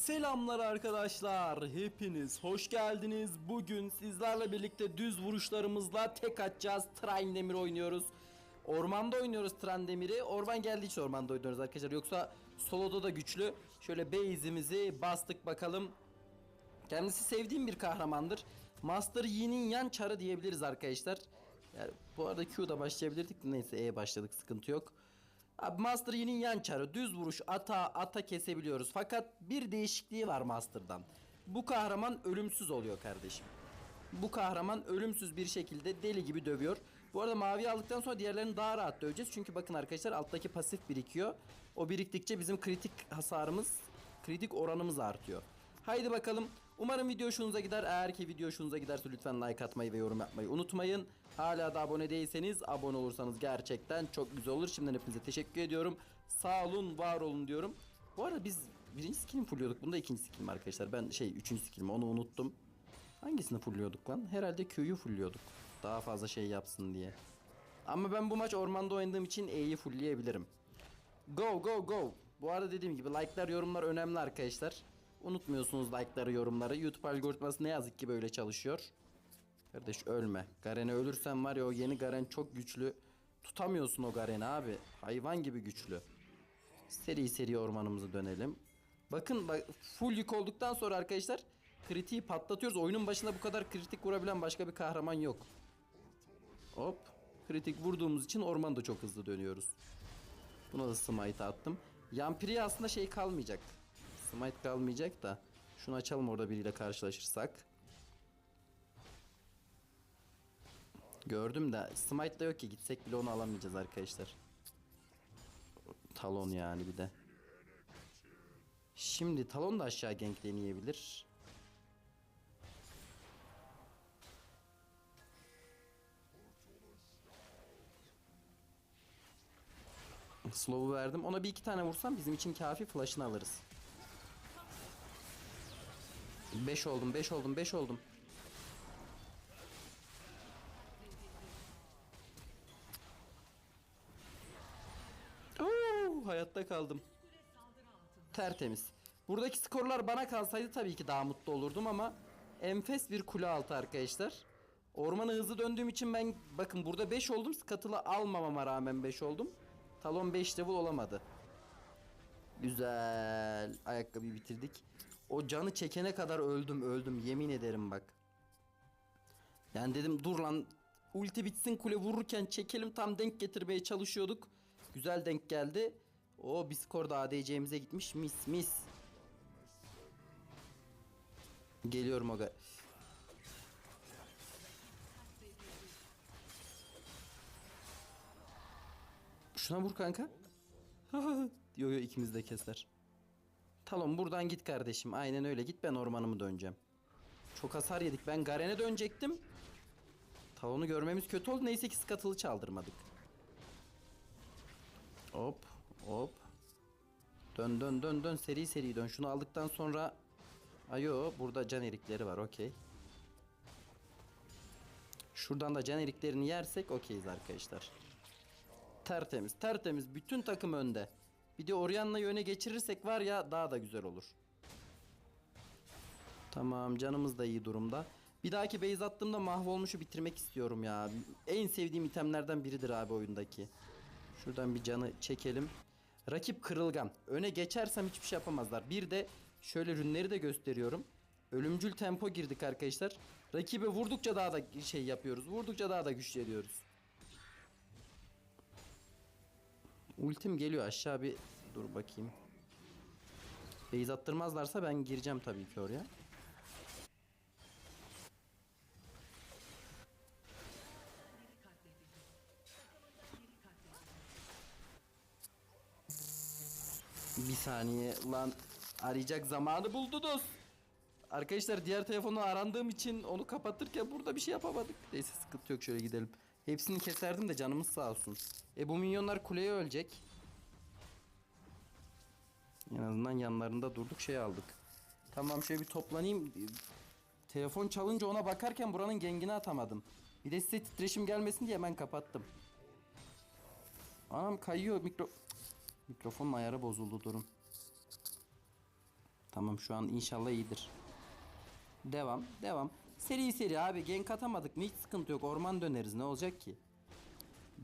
Selamlar arkadaşlar. Hepiniz hoş geldiniz. Bugün sizlerle birlikte düz vuruşlarımızla tek atacağız. Train Demir oynuyoruz. Ormanda oynuyoruz Tren Demir'i. Orman geldiği için ormanda oynuyoruz arkadaşlar. Yoksa soloda da güçlü. Şöyle base'imizi bastık bakalım. Kendisi sevdiğim bir kahramandır. Master Yi'nin yan çarı diyebiliriz arkadaşlar. Yani bu arada Q'da başlayabilirdik. Neyse E başladık sıkıntı yok. Master Yi'nin yan çarı düz vuruş ata ata kesebiliyoruz. Fakat bir değişikliği var Master'dan. Bu kahraman ölümsüz oluyor kardeşim. Bu kahraman ölümsüz bir şekilde deli gibi dövüyor. Bu arada mavi aldıktan sonra diğerlerini daha rahat döveceğiz. Çünkü bakın arkadaşlar alttaki pasif birikiyor. O biriktikçe bizim kritik hasarımız, kritik oranımız artıyor. Haydi bakalım. Umarım video hoşunuza gider. Eğer ki video hoşunuza giderse lütfen like atmayı ve yorum yapmayı unutmayın. Hala da abone değilseniz abone olursanız gerçekten çok güzel olur. Şimdiden hepinize teşekkür ediyorum. Sağ olun, var olun diyorum. Bu arada biz birinci skill'imi fulluyorduk. Bunda ikinci skill'im arkadaşlar. Ben şey üçüncü skill'im onu unuttum. Hangisini fulluyorduk lan? Herhalde Q'yu fulluyorduk. Daha fazla şey yapsın diye. Ama ben bu maç ormanda oynadığım için E'yi fullleyebilirim. Go go go. Bu arada dediğim gibi like'lar yorumlar önemli arkadaşlar. Unutmuyorsunuz like'ları yorumları. YouTube algoritması ne yazık ki böyle çalışıyor. Kardeş ölme. Garen'e ölürsen var ya o yeni Garen çok güçlü. Tutamıyorsun o Garen'i abi. Hayvan gibi güçlü. Seri seri ormanımıza dönelim. Bakın bak, full yük olduktan sonra arkadaşlar kritiği patlatıyoruz. Oyunun başında bu kadar kritik vurabilen başka bir kahraman yok. Hop. Kritik vurduğumuz için ormanda çok hızlı dönüyoruz. Buna da smite attım. Yampiri'ye aslında şey kalmayacak. Smite kalmayacak da. Şunu açalım orada biriyle karşılaşırsak. Gördüm de smite da yok ki gitsek bile onu alamayacağız arkadaşlar. Talon yani bir de. Şimdi Talon da aşağı gank deneyebilir. Slow'u verdim. Ona bir iki tane vursam bizim için kafi flash'ını alırız. 5 oldum, 5 oldum, 5 oldum. Oo, hayatta kaldım. Tertemiz. Buradaki skorlar bana kalsaydı tabii ki daha mutlu olurdum ama enfes bir kule altı arkadaşlar. Ormana hızlı döndüğüm için ben bakın burada 5 oldum. Skatılı almamama rağmen 5 oldum. Talon 5 level olamadı. Güzel. Ayakkabıyı bitirdik. O canı çekene kadar öldüm öldüm yemin ederim bak. Yani dedim dur lan ulti bitsin kule vururken çekelim tam denk getirmeye çalışıyorduk. Güzel denk geldi. O bir skor da ADC'mize gitmiş mis mis. Geliyorum aga. Şuna vur kanka. yo yo ikimiz de keser. Talon buradan git kardeşim. Aynen öyle git ben ormanımı döneceğim. Çok hasar yedik. Ben Garen'e dönecektim. Talon'u görmemiz kötü oldu. Neyse ki skatılı çaldırmadık. Hop hop. Dön dön dön dön seri seri dön. Şunu aldıktan sonra Ayo burada can erikleri var okey. Şuradan da can eriklerini yersek okeyiz arkadaşlar. Tertemiz tertemiz bütün takım önde. Bir de Orion'la öne geçirirsek var ya daha da güzel olur. Tamam canımız da iyi durumda. Bir dahaki base attığımda mahvolmuşu bitirmek istiyorum ya. En sevdiğim itemlerden biridir abi oyundaki. Şuradan bir canı çekelim. Rakip kırılgan. Öne geçersem hiçbir şey yapamazlar. Bir de şöyle rünleri de gösteriyorum. Ölümcül tempo girdik arkadaşlar. Rakibe vurdukça daha da şey yapıyoruz. Vurdukça daha da güçleniyoruz. Ultim geliyor aşağı bir dur bakayım. Base attırmazlarsa ben gireceğim tabii ki oraya. Bir saniye lan arayacak zamanı buldunuz. Arkadaşlar diğer telefonla arandığım için onu kapatırken burada bir şey yapamadık. Neyse sıkıntı yok şöyle gidelim. Hepsini keserdim de canımız sağ olsun. E bu minyonlar kuleye ölecek. En azından yanlarında durduk şey aldık. Tamam şöyle bir toplanayım. Telefon çalınca ona bakarken buranın gengini atamadım. Bir de size titreşim gelmesin diye hemen kapattım. Anam kayıyor mikro... Mikrofonun ayarı bozuldu durun. Tamam şu an inşallah iyidir. Devam, devam. Seri seri abi gank atamadık mı hiç sıkıntı yok. Orman döneriz ne olacak ki?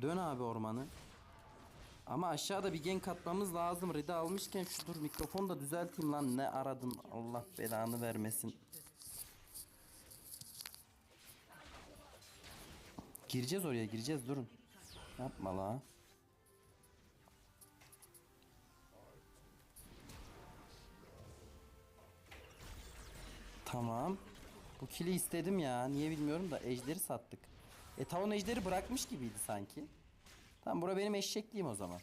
Dön abi ormanı. Ama aşağıda bir gank atmamız lazım. Rida almışken şu dur mikrofonu da düzelteyim lan. Ne aradın? Allah belanı vermesin. Gireceğiz oraya gireceğiz durun. Yapma la. Tamam. Bu kili istedim ya. Niye bilmiyorum da ejderi sattık. E tavon ejderi bırakmış gibiydi sanki. Tamam bura benim eşekliğim o zaman.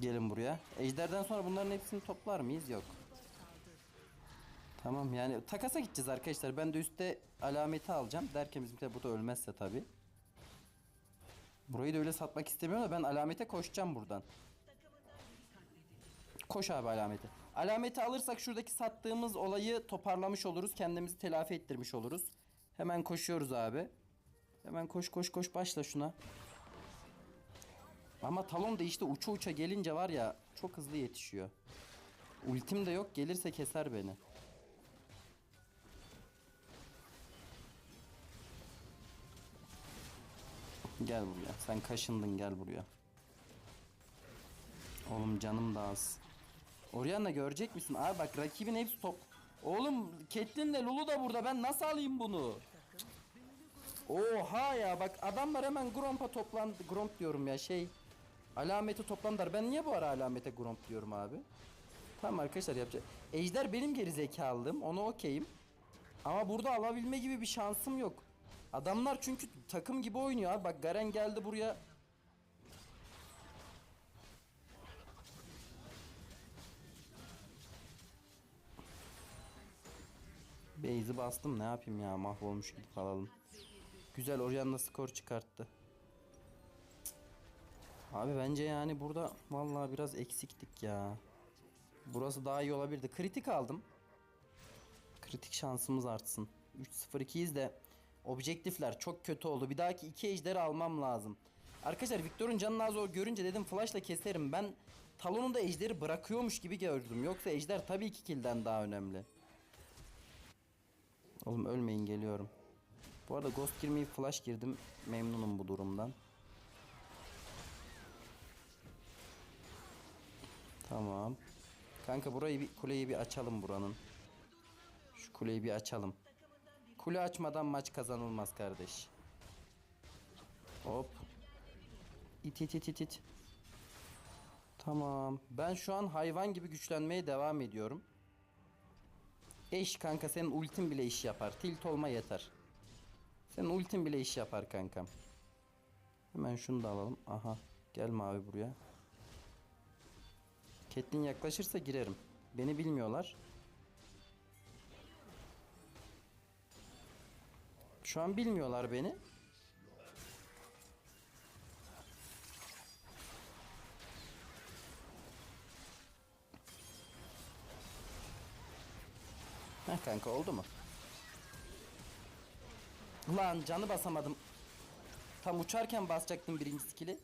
Gelin buraya. Ejderden sonra bunların hepsini toplar mıyız? Yok. Tamam yani takasa gideceğiz arkadaşlar. Ben de üstte alameti alacağım. Derken bizimkiler burada ölmezse tabi. Burayı da öyle satmak istemiyorum da ben alamete koşacağım buradan. Koş abi alameti. Alameti alırsak şuradaki sattığımız olayı toparlamış oluruz. Kendimizi telafi ettirmiş oluruz. Hemen koşuyoruz abi. Hemen koş koş koş başla şuna. Ama talon da işte uça uça gelince var ya çok hızlı yetişiyor. Ultim de yok gelirse keser beni. Gel buraya. Sen kaşındın gel buraya. Oğlum canım da az. Orianna görecek misin? Abi bak rakibin hepsi top. Oğlum Catelyn'le Lulu da burada. Ben nasıl alayım bunu? Oha ya bak adamlar hemen Gromp'a toplandı. Gromp diyorum ya şey. Alameti toplandılar. Ben niye bu ara alamete Gromp diyorum abi? Tamam arkadaşlar yapacak. Ejder benim geri zekalım. Onu okeyim. Ama burada alabilme gibi bir şansım yok. Adamlar çünkü takım gibi oynuyor abi. Bak Garen geldi buraya. Base'i bastım ne yapayım ya mahvolmuş gibi kalalım. Güzel Orianna skor çıkarttı. Abi bence yani burada vallahi biraz eksiktik ya. Burası daha iyi olabilirdi. Kritik aldım. Kritik şansımız artsın. 3-0-2'yiz de objektifler çok kötü oldu. Bir dahaki iki ejderi almam lazım. Arkadaşlar Victor'un canını az görünce dedim flashla keserim. Ben Talon'un da ejderi bırakıyormuş gibi gördüm. Yoksa ejder tabii ki kilden daha önemli. Oğlum ölmeyin geliyorum. Bu arada Ghost girmeyi flash girdim. Memnunum bu durumdan. Tamam. Kanka burayı bir kuleyi bir açalım buranın. Şu kuleyi bir açalım. Kule açmadan maç kazanılmaz kardeş. Hop. İt it it it it. Tamam. Ben şu an hayvan gibi güçlenmeye devam ediyorum. Eş kanka senin ultin bile iş yapar. Tilt olma yeter. Senin ultin bile iş yapar kankam. Hemen şunu da alalım. Aha. Gel mavi buraya. Catelyn yaklaşırsa girerim. Beni bilmiyorlar. Şu an bilmiyorlar beni. Heh kanka oldu mu? Lan canı basamadım. Tam uçarken basacaktım birinci skill'i.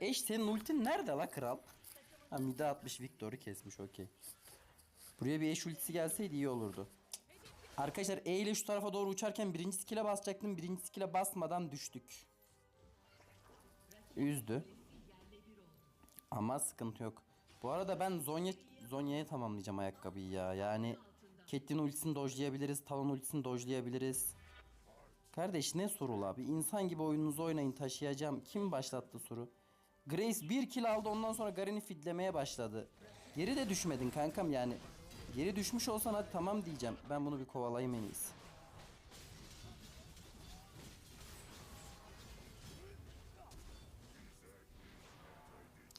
Eş senin ultin nerede la kral? Ha mide atmış Victor'u kesmiş okey. Buraya bir eş ultisi gelseydi iyi olurdu. Arkadaşlar E ile şu tarafa doğru uçarken birinci skill'e basacaktım. Birinci skill'e basmadan düştük. Üzdü. Ama sıkıntı yok. Bu arada ben Zonya Zonya'ya tamamlayacağım ayakkabıyı ya. Yani Catelyn ultisini dojlayabiliriz. Talon ultisini dojlayabiliriz. Kardeş ne sorul abi? İnsan gibi oyununuzu oynayın taşıyacağım. Kim başlattı soru? Grace bir kill aldı ondan sonra Garen'i fidlemeye başladı. Geri de düşmedin kankam yani. Geri düşmüş olsan hadi tamam diyeceğim. Ben bunu bir kovalayayım en iyisi.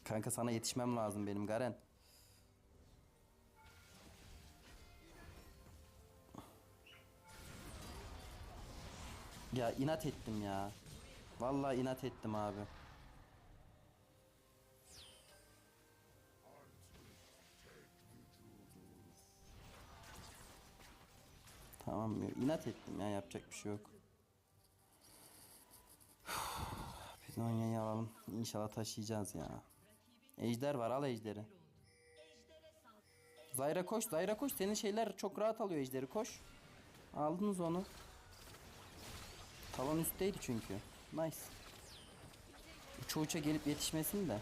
Kanka sana yetişmem lazım benim Garen. Ya inat ettim ya. Vallahi inat ettim abi. Tamam ya, inat ettim ya yapacak bir şey yok. Zonya'yı alalım. İnşallah taşıyacağız ya. Ejder var al ejderi. Zayra koş Zayra koş. Senin şeyler çok rahat alıyor ejderi koş. Aldınız onu. Tavan üstteydi çünkü. Nice. Uça uça gelip yetişmesin de.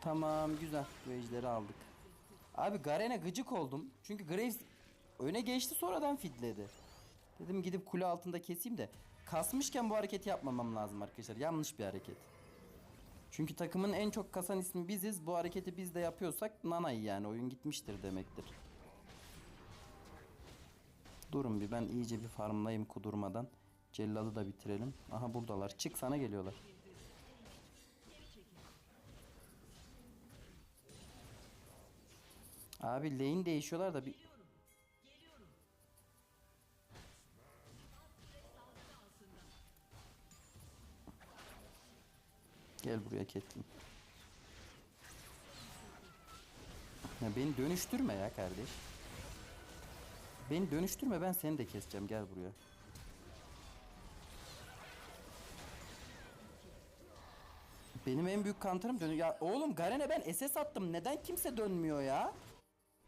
Tamam güzel. Bu ejderi aldık. Abi Garen'e gıcık oldum. Çünkü Graves öne geçti sonradan fidledi. Dedim gidip kule altında keseyim de. Kasmışken bu hareketi yapmamam lazım arkadaşlar. Yanlış bir hareket. Çünkü takımın en çok kasan ismi biziz. Bu hareketi biz de yapıyorsak nanay yani oyun gitmiştir demektir. Durun bir ben iyice bir farmlayayım kudurmadan. Celladı da bitirelim. Aha buradalar. Çık sana geliyorlar. Abi lane değişiyorlar da bir... Gel buraya Catelyn. Ya beni dönüştürme ya kardeş. Beni dönüştürme ben seni de keseceğim gel buraya. Benim en büyük kantarım dönüyor. Ya oğlum Garen'e ben SS attım. Neden kimse dönmüyor ya?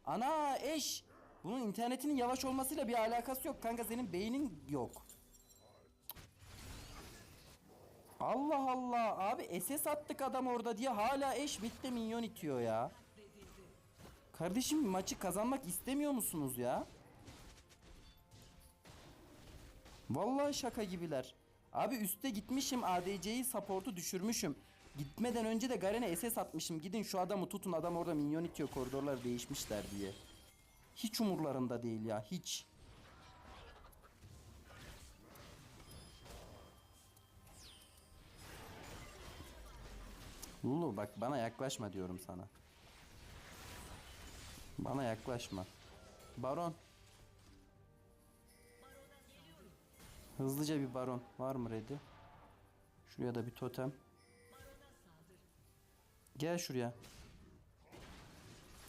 Ana eş. Bunun internetinin yavaş olmasıyla bir alakası yok. Kanka senin beynin yok. Allah Allah. Abi SS attık adam orada diye hala eş bitti minyon itiyor ya. Kardeşim maçı kazanmak istemiyor musunuz ya? Vallahi şaka gibiler. Abi üste gitmişim ADC'yi support'u düşürmüşüm. Gitmeden önce de Garen'e SS atmışım. Gidin şu adamı tutun adam orada minyon itiyor koridorlar değişmişler diye. Hiç umurlarında değil ya hiç. Lulu bak bana yaklaşma diyorum sana. Bana yaklaşma. Baron. Hızlıca bir baron. Var mı ready? Şuraya da bir totem. Gel şuraya.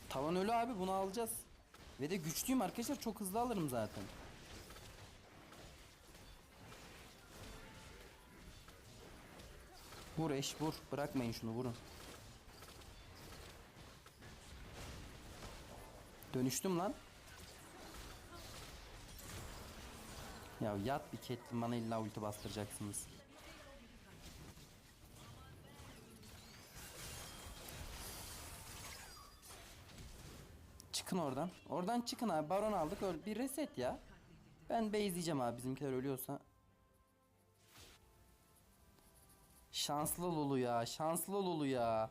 Tavan ölü abi bunu alacağız. Ve de güçlüyüm arkadaşlar çok hızlı alırım zaten. Vur eş vur. Bırakmayın şunu vurun. Dönüştüm lan. Ya yat bir Caitlyn bana illa ulti bastıracaksınız. Çıkın oradan. Oradan çıkın abi. Baron aldık. Öl bir reset ya. Ben base'leyeceğim abi bizimkiler ölüyorsa. Şanslı Lulu ya. Şanslı Lulu ya.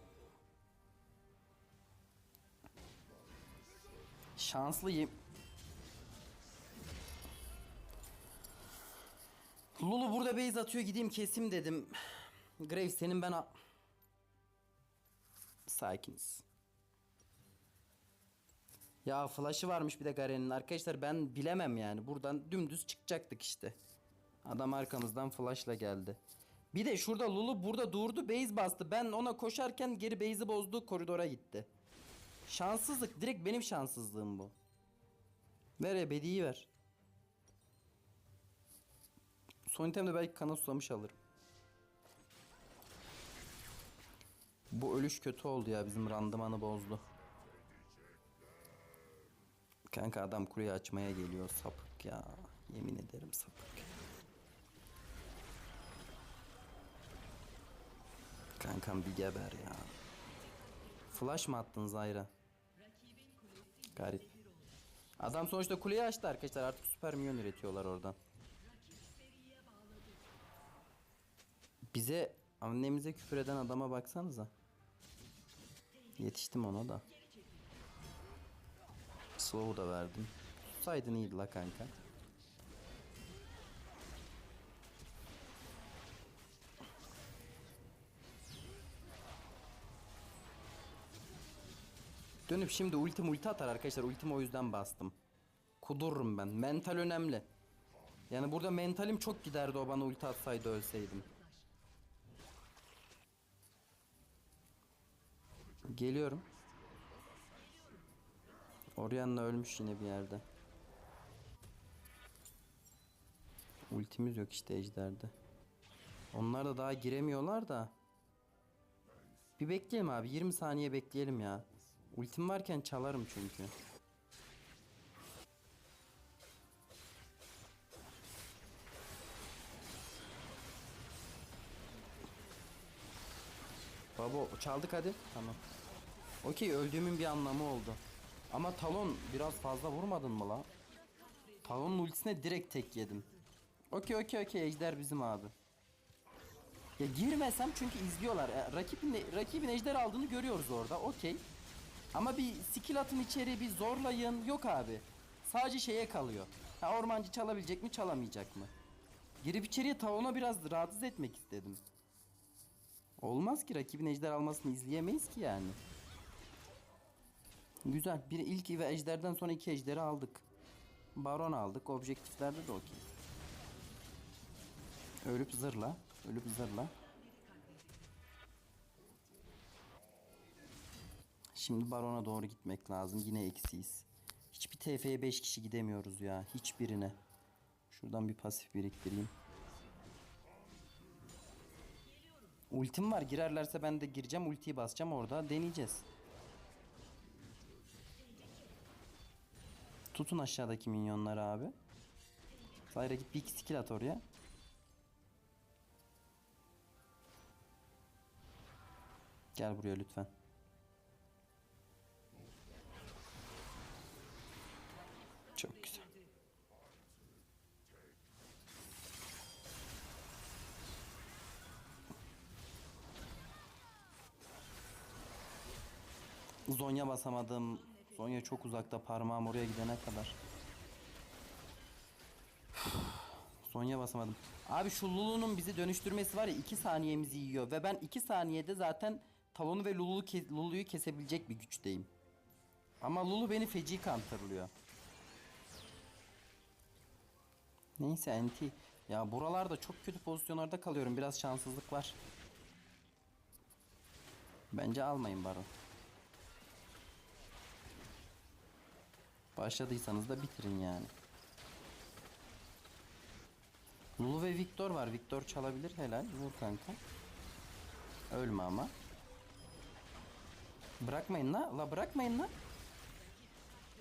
Şanslı yem... Lulu burada base atıyor gideyim kesim dedim. Graves senin ben... Sakiniz. Ya flash'ı varmış bir de Garen'in. Arkadaşlar ben bilemem yani. Buradan dümdüz çıkacaktık işte. Adam arkamızdan flash'la geldi. Bir de şurada Lulu burada durdu base bastı. Ben ona koşarken geri base'i bozdu koridora gitti. Şanssızlık. Direkt benim şanssızlığım bu. Ver ebediyi ver. Son itemde belki kana susamış alırım. Bu ölüş kötü oldu ya bizim randımanı bozdu. Kanka adam kuleyi açmaya geliyor sapık ya. Yemin ederim sapık. Kankam bir geber ya. Flash mı attın Zayra? Garip. Adam sonuçta kuleyi açtı arkadaşlar. Artık süper minyon üretiyorlar oradan. Bize annemize küfür eden adama baksanıza. Yetiştim ona da. Slow da verdim. Tutsaydın iyiydi la kanka. Dönüp şimdi ultim ulti atar arkadaşlar. Ultimi o yüzden bastım. Kudururum ben. Mental önemli. Yani burada mentalim çok giderdi o bana ulti atsaydı ölseydim. Geliyorum. Orianna ölmüş yine bir yerde. Ultimiz yok işte ejderde. Onlar da daha giremiyorlar da. Bir bekleyelim abi. 20 saniye bekleyelim ya. Ultim varken çalarım çünkü. Babo çaldık hadi. Tamam. Okey öldüğümün bir anlamı oldu. Ama Talon biraz fazla vurmadın mı la? Talon'un ultisine direkt tek yedim. Okey okey okey ejder bizim abi. Ya girmesem çünkü izliyorlar. E, rakibin, rakibin ejder aldığını görüyoruz orada. Okey. Ama bir skill atın içeri bir zorlayın. Yok abi. Sadece şeye kalıyor. Ha, ormancı çalabilecek mi çalamayacak mı? Girip içeriye Talon'a biraz rahatsız etmek istedim. Olmaz ki rakibin ejder almasını izleyemeyiz ki yani. Güzel. Bir ilk ve ejderden sonra iki ejderi aldık. Baron aldık. Objektiflerde de okey. Ölüp zırla. Ölüp zırla. Şimdi barona doğru gitmek lazım. Yine eksiyiz. Hiçbir TF'ye 5 kişi gidemiyoruz ya. Hiçbirine. Şuradan bir pasif biriktireyim. Ultim var. Girerlerse ben de gireceğim. Ultiyi basacağım orada. Deneyeceğiz. Tutun aşağıdaki minyonları abi. Sayra git bir iki skill at oraya. Gel buraya lütfen. Çok güzel. Zonya basamadım. Zonya çok uzakta parmağım oraya gidene kadar. Zonya basamadım. Abi şu Lulu'nun bizi dönüştürmesi var ya 2 saniyemizi yiyor ve ben 2 saniyede zaten Talon'u ve Lulu'yu ke- Lulu'yu kesebilecek bir güçteyim. Ama Lulu beni feci kantırlıyor. Neyse enti. Ya buralarda çok kötü pozisyonlarda kalıyorum. Biraz şanssızlık var. Bence almayın Baron. Başladıysanız da bitirin yani. Lulu ve Victor var. Victor çalabilir. Helal. Vur kanka. Ölme ama. Bırakmayın la. La bırakmayın la.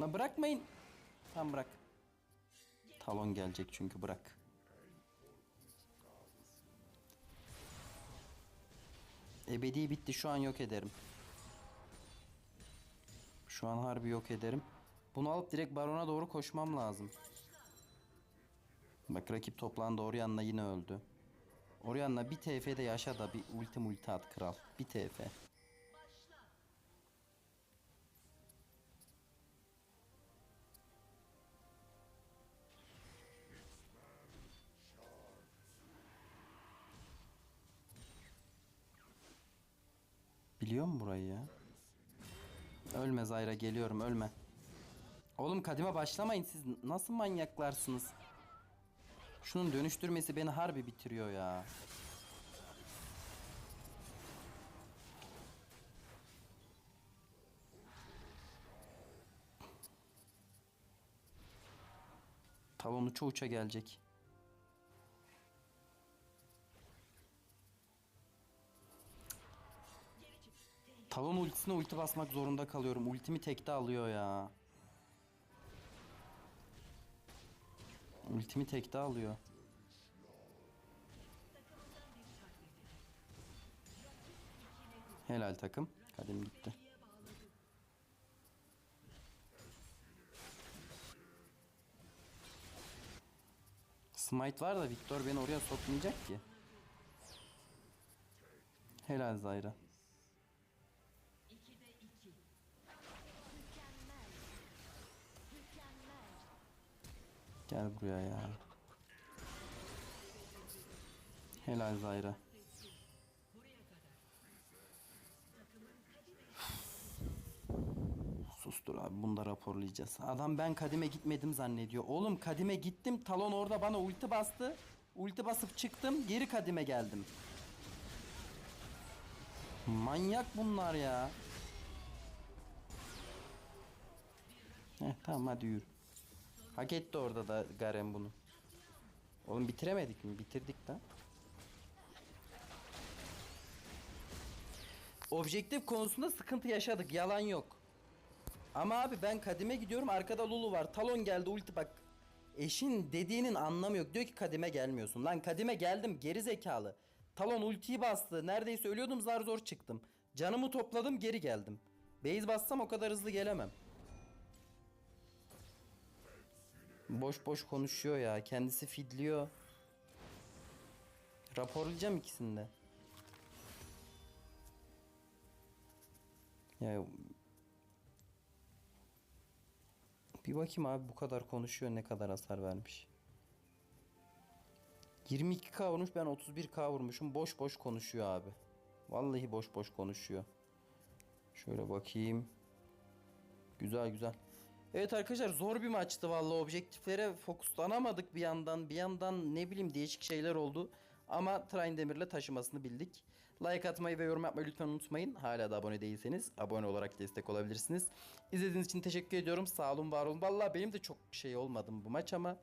La bırakmayın. Tamam bırak. Talon gelecek çünkü bırak. Ebedi bitti. Şu an yok ederim. Şu an harbi yok ederim. Bunu alıp direkt barona doğru koşmam lazım. Bak rakip toplandı Orianna yine öldü. Orianna bir TF'de yaşa da bir ulti multi at kral. Bir TF. Biliyor mu burayı ya? Ölme Zayra geliyorum ölme. Oğlum kadime başlamayın siz nasıl manyaklarsınız? Şunun dönüştürmesi beni harbi bitiriyor ya. Talon uça uça gelecek. Ultisine ulti basmak zorunda kalıyorum. Ultimi tekte alıyor ya. Ultimi tekte alıyor. Helal takım. Kadim gitti. Smite var da Victor beni oraya sokmayacak ki. Helal Zayra. Gel buraya ya. Helal Zayra. Sustur abi bunu da raporlayacağız. Adam ben kadime gitmedim zannediyor. Oğlum kadime gittim. Talon orada bana ulti bastı. Ulti basıp çıktım. Geri kadime geldim. Manyak bunlar ya. Heh, tamam hadi yürü. Hak etti orada da Garen bunu. Oğlum bitiremedik mi? Bitirdik lan. Objektif konusunda sıkıntı yaşadık. Yalan yok. Ama abi ben kadime gidiyorum. Arkada Lulu var. Talon geldi ulti bak. Eşin dediğinin anlamı yok. Diyor ki kadime gelmiyorsun. Lan kadime geldim geri zekalı. Talon ultiyi bastı. Neredeyse ölüyordum zar zor çıktım. Canımı topladım geri geldim. Base bassam o kadar hızlı gelemem. Boş boş konuşuyor ya. Kendisi fidliyor. Raporlayacağım ikisini de. Ya bir bakayım abi bu kadar konuşuyor ne kadar hasar vermiş. 22k vurmuş ben 31k vurmuşum. Boş boş konuşuyor abi. Vallahi boş boş konuşuyor. Şöyle bakayım. Güzel güzel. Evet arkadaşlar zor bir maçtı vallahi objektiflere fokuslanamadık bir yandan bir yandan ne bileyim değişik şeyler oldu ama Train Demir'le taşımasını bildik. Like atmayı ve yorum yapmayı lütfen unutmayın. Hala da abone değilseniz abone olarak destek olabilirsiniz. İzlediğiniz için teşekkür ediyorum. Sağ olun var olun. Vallahi benim de çok şey olmadım bu maç ama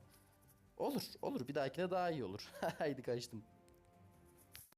olur olur bir dahakine daha iyi olur. Haydi kaçtım.